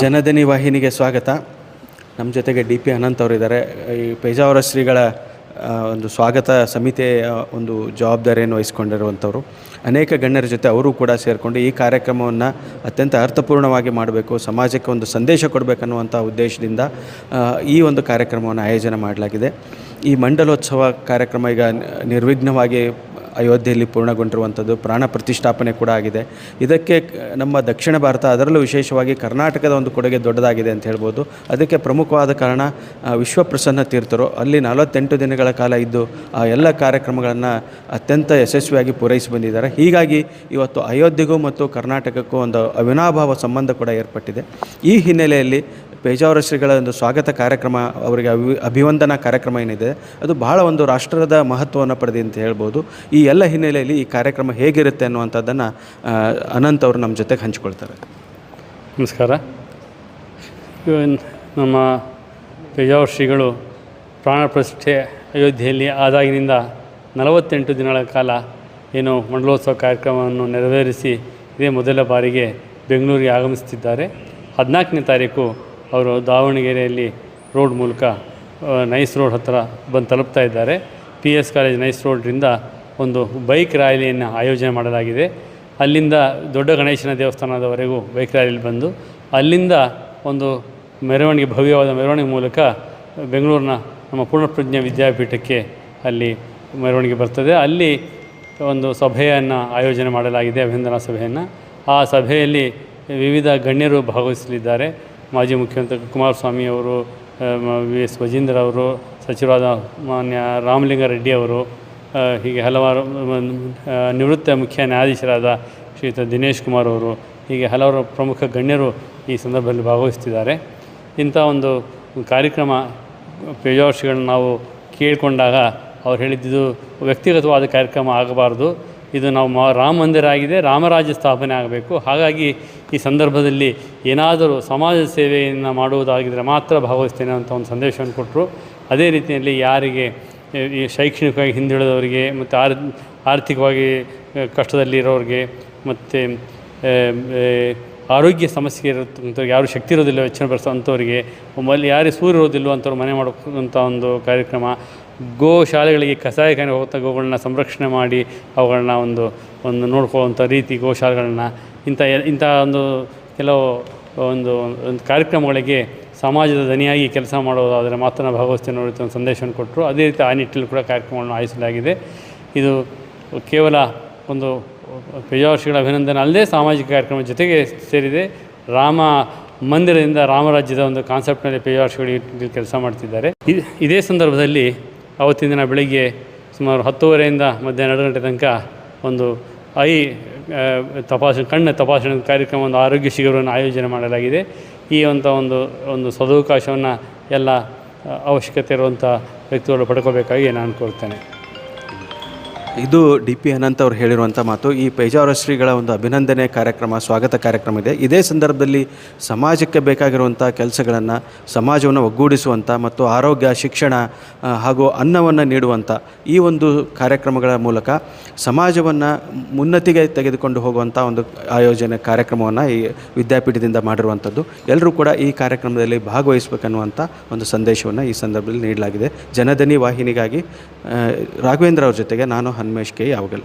ಜನಧನಿ ವಾಹಿನಿಗೆ ಸ್ವಾಗತ. ನಮ್ಮ ಜೊತೆಗೆ ಡಿ ಪಿ ಅನಂತ್ ಅವರಿದ್ದಾರೆ. ಈ ಪೇಜಾವರ ಶ್ರೀಗಳ ಒಂದು ಸ್ವಾಗತ ಸಮಿತಿಯ ಒಂದು ಜವಾಬ್ದಾರಿಯನ್ನು ವಹಿಸ್ಕೊಂಡಿರುವಂಥವ್ರು. ಅನೇಕ ಗಣ್ಯರ ಜೊತೆ ಅವರು ಕೂಡ ಸೇರಿಕೊಂಡು ಈ ಕಾರ್ಯಕ್ರಮವನ್ನು ಅತ್ಯಂತ ಅರ್ಥಪೂರ್ಣವಾಗಿ ಮಾಡಬೇಕು, ಸಮಾಜಕ್ಕೆ ಒಂದು ಸಂದೇಶ ಕೊಡಬೇಕನ್ನುವಂಥ ಉದ್ದೇಶದಿಂದ ಈ ಒಂದು ಕಾರ್ಯಕ್ರಮವನ್ನು ಆಯೋಜನೆ ಮಾಡಲಾಗಿದೆ. ಈ ಮಂಡಲೋತ್ಸವ ಕಾರ್ಯಕ್ರಮ ಈಗ ನಿರ್ವಿಘ್ನವಾಗಿ ಅಯೋಧ್ಯೆಯಲ್ಲಿ ಪೂರ್ಣಗೊಂಡಿರುವಂಥದ್ದು ಪ್ರಾಣ ಪ್ರತಿಷ್ಠಾಪನೆ ಕೂಡ ಆಗಿದೆ. ಇದಕ್ಕೆ ನಮ್ಮ ದಕ್ಷಿಣ ಭಾರತ ಅದರಲ್ಲೂ ವಿಶೇಷವಾಗಿ ಕರ್ನಾಟಕದ ಒಂದು ಕೊಡುಗೆ ದೊಡ್ಡದಾಗಿದೆ ಅಂತ ಹೇಳ್ಬೋದು. ಅದಕ್ಕೆ ಪ್ರಮುಖವಾದ ಕಾರಣ ವಿಶ್ವಪ್ರಸನ್ನ ತೀರ್ಥರು. ಅಲ್ಲಿ ನಲವತ್ತೆಂಟು ದಿನಗಳ ಕಾಲ ಇದ್ದು, ಆ, ಎಲ್ಲ ಕಾರ್ಯಕ್ರಮಗಳನ್ನು ಅತ್ಯಂತ ಯಶಸ್ವಿಯಾಗಿ ಪೂರೈಸಿ ಬಂದಿದ್ದಾರೆ. ಹೀಗಾಗಿ ಇವತ್ತು ಅಯೋಧ್ಯೆಗೂ ಮತ್ತು ಕರ್ನಾಟಕಕ್ಕೂ ಒಂದು ಅವಿನಾಭಾವ ಸಂಬಂಧ ಕೂಡ ಏರ್ಪಟ್ಟಿದೆ. ಈ ಹಿನ್ನೆಲೆಯಲ್ಲಿ ಪೇಜಾವರ ಶ್ರೀಗಳ ಒಂದು ಸ್ವಾಗತ ಕಾರ್ಯಕ್ರಮ, ಅವರಿಗೆ ಅಭಿ, ಅಭಿವಂದನಾ ಕಾರ್ಯಕ್ರಮ ಏನಿದೆ, ಅದು ಬಹಳ ಒಂದು ರಾಷ್ಟ್ರದ ಮಹತ್ವವನ್ನು ಪಡೆದಿ ಅಂತ ಹೇಳ್ಬೋದು. ಈ ಎಲ್ಲ ಹಿನ್ನೆಲೆಯಲ್ಲಿ ಈ ಕಾರ್ಯಕ್ರಮ ಹೇಗಿರುತ್ತೆ ಅನ್ನುವಂಥದ್ದನ್ನು ಅನಂತ್ ಅವರು ನಮ್ಮ ಜೊತೆಗೆ ಹಂಚಿಕೊಳ್ತಾರೆ. ನಮಸ್ಕಾರ. ನಮ್ಮ ಪೇಜಾವರ ಶ್ರೀಗಳು ಪ್ರಾಣ ಪ್ರತಿಷ್ಠೆ ಅಯೋಧ್ಯೆಯಲ್ಲಿ ಆದಾಗಿನಿಂದ ನಲವತ್ತೆಂಟು ದಿನಗಳ ಕಾಲ ಏನು ಮಂಡಲೋತ್ಸವ ಕಾರ್ಯಕ್ರಮವನ್ನು ನೆರವೇರಿಸಿ ಇದೇ ಮೊದಲ ಬಾರಿಗೆ ಬೆಂಗಳೂರಿಗೆ ಆಗಮಿಸುತ್ತಿದ್ದಾರೆ. ಹದಿನಾಲ್ಕನೇ ತಾರೀಕು ಅವರು ದಾವಣಗೆರೆಯಲ್ಲಿ ರೋಡ್ ಮೂಲಕ ನೈಸ್ ರೋಡ್ ಹತ್ತಿರ ಬಂದು ತಲುಪ್ತಾ ಇದ್ದಾರೆ. ಪಿ ಎಸ್ ಕಾಲೇಜ್ ನೈಸ್ ರೋಡ್ರಿಂದ ಒಂದು ಬೈಕ್ ರ್ಯಾಲಿಯನ್ನು ಆಯೋಜನೆ ಮಾಡಲಾಗಿದೆ. ಅಲ್ಲಿಂದ ದೊಡ್ಡ ಗಣೇಶನ ದೇವಸ್ಥಾನದವರೆಗೂ ಬೈಕ್ ರ್ಯಾಲಿಯಲ್ಲಿ ಬಂದು, ಅಲ್ಲಿಂದ ಒಂದು ಮೆರವಣಿಗೆ, ಭವ್ಯವಾದ ಮೆರವಣಿಗೆ ಮೂಲಕ ಬೆಂಗಳೂರಿನ ನಮ್ಮ ಪೂರ್ಣಪ್ರಜ್ಞ ವಿದ್ಯಾಪೀಠಕ್ಕೆ ಅಲ್ಲಿ ಮೆರವಣಿಗೆ ಬರ್ತದೆ. ಅಲ್ಲಿ ಒಂದು ಸಭೆಯನ್ನು ಆಯೋಜನೆ ಮಾಡಲಾಗಿದೆ, ಅಭಿನಂದನಾ ಸಭೆಯನ್ನು. ಆ ಸಭೆಯಲ್ಲಿ ವಿವಿಧ ಗಣ್ಯರು ಭಾಗವಹಿಸಲಿದ್ದಾರೆ. ಮಾಜಿ ಮುಖ್ಯಮಂತ್ರಿ ಕುಮಾರಸ್ವಾಮಿ ಅವರು ವಿ. ಎಸ್. ವಜೀಂದ್ರ ಅವರು, ಸಚಿವರಾದ ಮಾನ್ಯ ರಾಮಲಿಂಗಾರೆಡ್ಡಿ ಅವರು ಹೀಗೆ ಹಲವಾರು ನಿವೃತ್ತ ಮುಖ್ಯ ನ್ಯಾಯಾಧೀಶರಾದ ಶ್ರೀಯುತ ದಿನೇಶ್ ಕುಮಾರ್ ಅವರು, ಹೀಗೆ ಹಲವಾರು ಪ್ರಮುಖ ಗಣ್ಯರು ಈ ಸಂದರ್ಭದಲ್ಲಿ ಭಾಗವಹಿಸ್ತಿದ್ದಾರೆ ಇಂಥ ಒಂದು ಕಾರ್ಯಕ್ರಮ ಪೇಜಾವರ್ಷಿಗಳನ್ನ ನಾವು ಕೇಳಿಕೊಂಡಾಗ ಅವ್ರು ಹೇಳಿದ್ದು ವ್ಯಕ್ತಿಗತವಾದ ಕಾರ್ಯಕ್ರಮ ಆಗಬಾರ್ದು. ಇದು ನಾವು ಮಾ, ರಾಮ ಮಂದಿರ ಆಗಿದೆ, ರಾಮರಾಜ್ಯ ಸ್ಥಾಪನೆ ಆಗಬೇಕು. ಹಾಗಾಗಿ ಈ ಸಂದರ್ಭದಲ್ಲಿ ಏನಾದರೂ ಸಮಾಜ ಸೇವೆಯನ್ನು ಮಾಡುವುದಾಗಿದ್ದರೆ ಮಾತ್ರ ಭಾಗವಹಿಸ್ತೇನೆ ಅಂತ ಒಂದು ಸಂದೇಶವನ್ನು ಕೊಟ್ಟರು. ಅದೇ ರೀತಿಯಲ್ಲಿ ಯಾರಿಗೆ, ಈ ಶೈಕ್ಷಣಿಕವಾಗಿ ಹಿಂದುಳಿದವರಿಗೆ ಮತ್ತು ಆರ್, ಆರ್ಥಿಕವಾಗಿ ಕಷ್ಟದಲ್ಲಿರೋರಿಗೆ ಮತ್ತು ಆರೋಗ್ಯ ಸಮಸ್ಯೆ ಇರುತ್ತಂಥವ್ರಿಗೆ ಯಾರು ಶಕ್ತಿ ಇರೋದಿಲ್ಲ ವೆಚ್ಚ ಭರಿಸೋ ಅಂಥವ್ರಿಗೆ ಮಲ್ಲಿ ಯಾರಿಗೆ ಸೂರ್ಯ ಇರೋದಿಲ್ಲ ಅಂಥವ್ರು ಮನೆ ಮಾಡೋಕ್ಕಂಥ ಒಂದು ಕಾರ್ಯಕ್ರಮ, ಗೋ ಶಾಲೆಗಳಿಗೆ ಕಸಾಯಖಾನೆ ಹೋಗ್ತಾ ಗೋಗಳನ್ನ ಸಂರಕ್ಷಣೆ ಮಾಡಿ ಅವುಗಳನ್ನ ಒಂದು ಒಂದು ನೋಡ್ಕೊಳ್ಳುವಂಥ ರೀತಿ ಗೋಶಾಲೆಗಳನ್ನ ಇಂಥ ಇಂಥ ಒಂದು ಕೆಲವು ಒಂದು ಒಂದು ಕಾರ್ಯಕ್ರಮಗಳಿಗೆ ಸಮಾಜದ ದನಿಯಾಗಿ ಕೆಲಸ ಮಾಡೋದಾದರೆ ಮಾತ್ರ ನಾವು ಭಾಗವಹಿಸ್ತೇನೆ ಅನ್ನೋ ಒಂದು ಸಂದೇಶವನ್ನು ಕೊಟ್ಟರು. ಅದೇ ರೀತಿ ಆ ನಿಟ್ಟಿನಲ್ಲಿ ಕೂಡ ಕಾರ್ಯಕ್ರಮವನ್ನು ಆಯೋಜಿಸಲಾಗಿದೆ. ಇದು ಕೇವಲ ಒಂದು ಪೇಜಾವರ್ಷಿಗಳ ಅಭಿನಂದನೆ ಅಲ್ಲದೆ ಸಾಮಾಜಿಕ ಕಾರ್ಯಕ್ರಮದ ಜೊತೆಗೆ ಸೇರಿದೆ. ರಾಮ ಮಂದಿರದಿಂದ ರಾಮರಾಜ್ಯದ ಒಂದು ಕಾನ್ಸೆಪ್ಟ್ನಲ್ಲಿ ಪೇಜಾವರ್ಷಿಗಳು ಕೆಲಸ ಮಾಡ್ತಿದ್ದಾರೆ. ಇದೇ ಸಂದರ್ಭದಲ್ಲಿ ಅವತ್ತಿನ ದಿನ ಬೆಳಿಗ್ಗೆ ಸುಮಾರು ಹತ್ತುವರೆಯಿಂದ ಮಧ್ಯಾಹ್ನ ಎರಡು ಗಂಟೆ ತನಕ ಒಂದು ಐ ತಪಾಸಣೆ, ಕಣ್ಣ ತಪಾಸಣೆ ಕಾರ್ಯಕ್ರಮ, ಒಂದು ಆರೋಗ್ಯ ಶಿಬಿರವನ್ನು ಆಯೋಜನೆ ಮಾಡಲಾಗಿದೆ. ಈ ಅಂಥ ಒಂದು ಒಂದು ಸದವಕಾಶವನ್ನು ಎಲ್ಲ ಅವಶ್ಯಕತೆ ಇರುವಂಥ ವ್ಯಕ್ತಿಗಳು ಪಡ್ಕೋಬೇಕಾಗಿ ನಾನು ಕೋರ್ತೇನೆ ಇದು ಡಿ ಪಿ ಅನಂತ್ ಅವರು ಹೇಳಿರುವಂಥ ಮಾತು. ಈ ಪೇಜಾವರ ಶ್ರೀಗಳ ಒಂದು ಅಭಿನಂದನೆ ಕಾರ್ಯಕ್ರಮ, ಸ್ವಾಗತ ಕಾರ್ಯಕ್ರಮ ಇದೆ. ಇದೇ ಸಂದರ್ಭದಲ್ಲಿ ಸಮಾಜಕ್ಕೆ ಬೇಕಾಗಿರುವಂಥ ಕೆಲಸಗಳನ್ನು, ಸಮಾಜವನ್ನು ಒಗ್ಗೂಡಿಸುವಂಥ ಮತ್ತು ಆರೋಗ್ಯ, ಶಿಕ್ಷಣ ಹಾಗೂ ಅನ್ನವನ್ನು ನೀಡುವಂಥ ಈ ಒಂದು ಕಾರ್ಯಕ್ರಮಗಳ ಮೂಲಕ ಸಮಾಜವನ್ನು ಮುನ್ನತಿಗೆ ತೆಗೆದುಕೊಂಡು ಹೋಗುವಂಥ ಒಂದು ಆಯೋಜನೆ ಕಾರ್ಯಕ್ರಮವನ್ನು ಈ ವಿದ್ಯಾಪೀಠದಿಂದ ಮಾಡಿರುವಂಥದ್ದು. ಎಲ್ಲರೂ ಕೂಡ ಈ ಕಾರ್ಯಕ್ರಮದಲ್ಲಿ ಭಾಗವಹಿಸಬೇಕನ್ನುವಂಥ ಒಂದು ಸಂದೇಶವನ್ನು ಈ ಸಂದರ್ಭದಲ್ಲಿ ನೀಡಲಾಗಿದೆ. ಜನಧನಿ ವಾಹಿನಿಗಾಗಿ ರಾಘವೇಂದ್ರ ಅವರ ಜೊತೆಗೆ ನಾನು ಹನುಮೇಶ್ ಕೆ ಯಾವಗಲ್